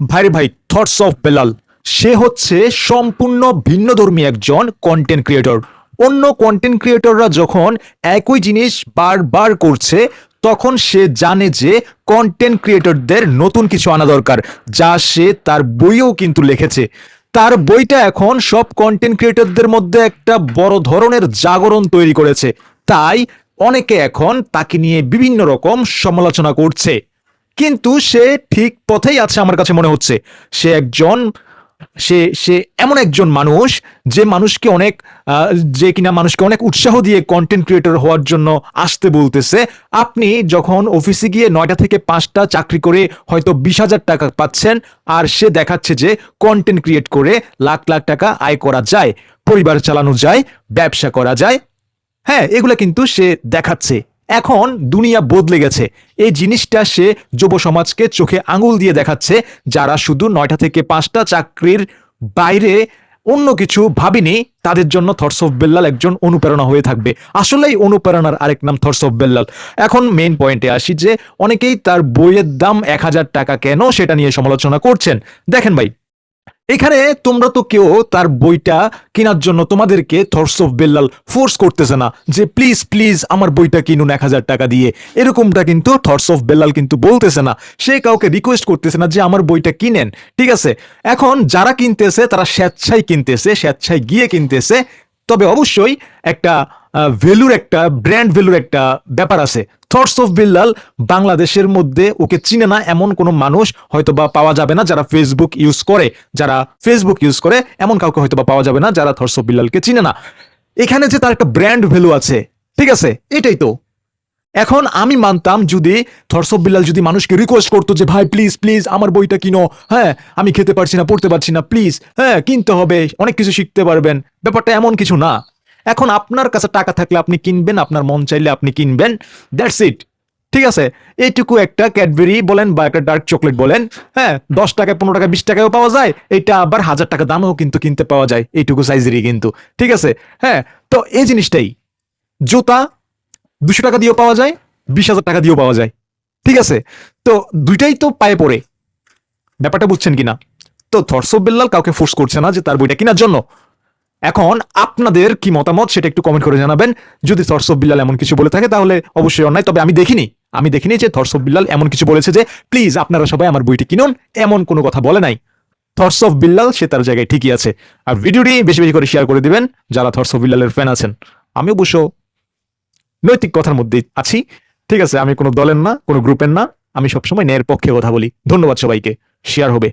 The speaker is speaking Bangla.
ভাইরে ভাই থটস অফ বেলাল সে হচ্ছে সম্পূর্ণ ভিন্নধর্মী একজন কন্টেন্ট ক্রিয়েটর অন্য কন্টেন্ট ক্রিয়েটররা যখন একই জিনিস বারবার করছে, তখন সে জানে যে কন্টেন্ট ক্রিয়েটরদের নতুন কিছু আনা দরকার, যা সে তার বইও কিন্তু লিখেছে। তার বইটা এখন সব কন্টেন্ট ক্রিয়েটরদের মধ্যে একটা বড় ধরনের জাগরণ তৈরি করেছে। তাই অনেকে এখন তাকে নিয়ে বিভিন্ন রকম সমালোচনা করছে। কিন্তু সে ঠিক পথেই আছে আমার কাছে মনে হচ্ছে। সে একজন, সে সে এমন একজন মানুষ যে মানুষকে অনেক যে কিনা মানুষকে অনেক উৎসাহ দিয়ে কন্টেন্ট ক্রিয়েটর হওয়ার জন্য আসতে বলতেছে। আপনি যখন অফিসে গিয়ে নয়টা থেকে পাঁচটা চাকরি করে হয়তো বিশ হাজার টাকা পাচ্ছেন আর সে দেখাচ্ছে যে কন্টেন্ট ক্রিয়েট করে লাখ লাখ টাকা আয় করা যায়, পরিবার চালানো যায়, ব্যবসা করা যায় হ্যাঁ এগুলো কিন্তু সে দেখাচ্ছে। এখন দুনিয়া বদলে গেছে। এই জিনিসটা সে যুব সমাজকে চোখে আঙুল দিয়ে দেখাচ্ছে, যারা শুধু নয়টা থেকে পাঁচটা চাকরির বাইরে অন্য কিছু ভাবিনি, তাদের জন্য থটস অফ বেল্লাল একজন অনুপ্রেরণা হয়ে থাকবে। আসলেই অনুপ্রেরণার আরেক নাম থটস অফ বেল্লাল। এখন মেইন পয়েন্টে আসি যে, অনেকেই তার বইয়ের দাম এক হাজার টাকা কেন সেটা নিয়ে সমালোচনা করছেন? দেখেন ভাই এখানে তোমরা তো কেউ তার বইটা কেনার জন্য তোমাদেরকে থটস অফ বেল্লাল ফোর্স করতেছে না যে প্লিজ প্লিজ আমার বইটা কিনুন এক হাজার টাকা দিয়ে। এরকমটা কিন্তু থটস অফ বেল্লাল কিন্তু বলতেছে না। সে কাউকে রিকোয়েস্ট করতেছে না যে, আমার বইটা কিনেন। ঠিক আছে? এখন যারা কিনতেছে, তারা স্বেচ্ছায় কিনতেছে, স্বেচ্ছায় গিয়ে কিনতেছে। তবে অবশ্যই একটা ভ্যালুর একটা ব্র্যান্ড ভ্যালুর একটা ব্যাপার আছে। থটস অফ বিল্লাল বাংলাদেশের মধ্যে ওকে চিনে না এমন কোনো মানুষ হয়তো বা পাওয়া যাবে না যারা ফেসবুক ইউজ করে, যারা ফেসবুক ইউজ করে, এমন কাউকে হয়তো বা পাওয়া যাবে না যারা থটস অফ বিল্লালকে চিনে না। এখানে যে তার একটা ব্র্যান্ড ভ্যালু আছে, ঠিক আছে? এটাই তো। এখন আমি মানতাম যদি অফ বিল্লাল যদি মানুষকে রিকোয়েস্ট করতো যে, ভাই প্লিজ প্লিজ আমার বইটা কিনো। হ্যাঁ আমি খেতে পারছি না, পড়তে পারছি না প্লিজ হ্যাঁ কিনতে হবে, অনেক কিছু শিখতে পারবেন। ব্যাপারটা এমন কিছু না। এখন আপনার কাছে টাকা থাকলে আপনি কিনবেন, আপনার মন চাইলে আপনি কিনবেন। দ্যাটস ইট ঠিক আছে? এইটুকু একটা ক্যাডবেরি বলেন বা একটা ডার্ক চকলেট বলেন। হ্যাঁ দশ টাকা পনেরো টাকা বিশ টাকাও পাওয়া যায়। এটা আবার হাজার টাকা দামেও কিন্তু কিনতে পাওয়া যায়। এইটুকু সাইজেরই কিন্তু। ঠিক আছে? হ্যাঁ তো এই জিনিসটাই। জুতা দুশো টাকা দিয়েও পাওয়া যায়, বিশ হাজার টাকা দিয়েও পাওয়া যায়। ঠিক আছে? তো দুইটাই তো পায়ে পড়ে। ব্যাপারটা বুঝছেন কিনা? তো অফ বেল্লাল কাউকে ফোর্স করছে না যে তার বইটা কেনার জন্য। এখন আপনাদের কি মতামত সেটা একটু কমেন্ট করে জানাবেন। যদি অফ বিল্লাল এমন কিছু বলে থাকে, তাহলে অবশ্যই অন্যায়। তবে আমি দেখিনি আমি দেখিনি যে অফ বিল্লাল এমন কিছু বলেছে যে, প্লিজ আপনারা সবাই আমার বইটি কিনুন, এমন কোনো কথা বলে নাই। থটস অফ বিল্লাল, সে তার জায়গায় ঠিকই আছে। আর ভিডিওটি বেশি বেশি করে শেয়ার করে দিবেন, যারা থটস অফ বিল্লালের ফ্যান আছেন। আমি অবশ্য নৈতিক কথার মধ্যেই আছি। ঠিক আছে, আমি কোনো দলের না, কোনো গ্রুপের না। আমি সবসময় ন্যায়ের পক্ষে কথা বলি। ধন্যবাদ সবাইকে। শেয়ার হবে।